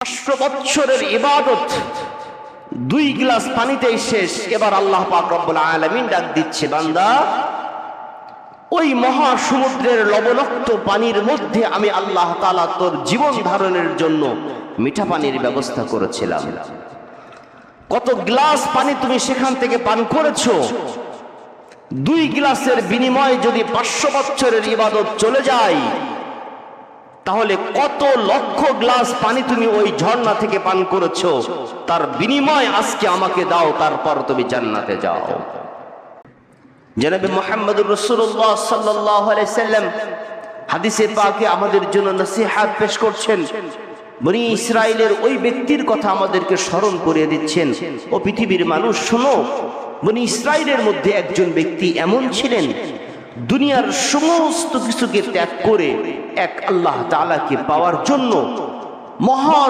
পাঁচশো বৎসরের ইবাদত। দুই গ্লাস পানিতেই শেষ। এবার আল্লাহ পাক রব্বুল আলামিন ডাক দিচ্ছে, বান্দা, ওই মহাসমুদ্রের লবণাক্ত পানির মধ্যে আমি আল্লাহ তালা তোর জীবন ধারণের জন্য মিঠা পানির ব্যবস্থা করেছিলাম। কত গ্লাস পানি তুমি সেখান থেকে পান করেছ? দুই গ্লাসের বিনিময়ে যদি পাঁচশো বছরের ইবাদত চলে যায় তাহলে কত লক্ষ গ্লাস পানি তুমি ওই ঝর্ণা থেকে পান করেছ? তার বিনিময় আজকে আমাকে দাও, তারপর তুমি জান্নাতে যাও। জনাবে মোহাম্মদুর রসুল্লাহ সাল্লাহ সাল্লাম হাদিসে পাকে আমাদের জন্য নসিহাত পেশ করছেন। বনি ইসরায়েলের ওই ব্যক্তির কথা আমাদেরকে স্মরণ করিয়ে দিচ্ছেন। ও পৃথিবীর মানুষ, শোনো, বনি ইসরায়েলের মধ্যে একজন ব্যক্তি এমন ছিলেন দুনিয়ার সমস্ত কিছুকে ত্যাগ করে এক আল্লাহ তালাকে পাওয়ার জন্য মহা